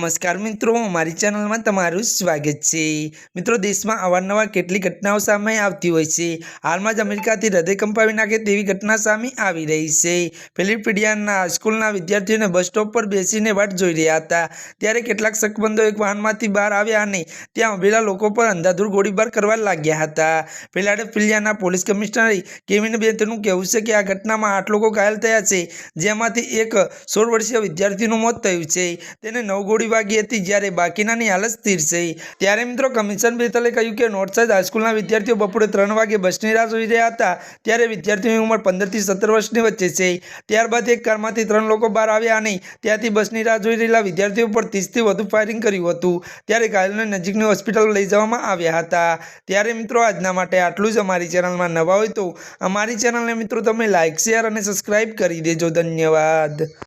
નમસ્કાર મિત્રો અમારી ચેનલમાં તમારું સ્વાગત છે. મિત્રો, દેશમાં અવારનવાર કેટલી ઘટનાઓ સામે આવતી હોય છે. હાલમાં જ અમેરિકાથી હૃદય કંપાવી નાખે તેવી ઘટના સામે આવી રહી છે. ફિલિપિડિયાના સ્કૂલના વિદ્યાર્થીઓને બસ સ્ટોપ પર બેસીને વાટ જોઈ રહ્યા હતા. ત્યારે કેટલાક શકબંધો એક વાહનમાંથી બહાર આવ્યા અને ત્યાં ઉભેલા લોકો પર અંધાધૂર ગોળીબાર કરવા લાગ્યા હતા. ફિલાડેલ્ફિયાના પોલીસ કમિશનર કેવિન બેથનું કહેવું છે કે આ ઘટનામાં આઠ લોકો ઘાયલ થયા છે, જેમાંથી એક સોળ વર્ષીય વિદ્યાર્થીનું મોત થયું છે. તેને નવ ગોળી વાગી હતી જ્યારે બાકીનાની હાલત સ્થિર છે. ત્યારે મિત્રો કમિશન બેતલે કહ્યું કે નોર્થસાઇડ હાઈસ્કૂલના વિદ્યાર્થીઓ બપોરે ત્રણ વાગે બસની રાહ જોઈ રહ્યા હતા ત્યારે વિદ્યાર્થીઓની ઉંમર પંદરથી સત્તર વર્ષની વચ્ચે છે. ત્યારબાદ એક કારમાંથી ત્રણ લોકો બહાર આવ્યા અને ત્યાંથી બસની રાહ જોઈ રહેલા વિદ્યાર્થીઓ પર ત્રીસથી વધુ ફાયરિંગ કર્યું હતું. ત્યારે ઘાયલને નજીકની હોસ્પિટલ લઈ જવામાં આવ્યા હતા. ત્યારે મિત્રો આજના માટે આટલું જ અમારી ચેનલમાં નવા હોય તો અમારી ચેનલને મિત્રો તમે લાઇક શેર અને સબસ્ક્રાઇબ કરી દેજો. ધન્યવાદ.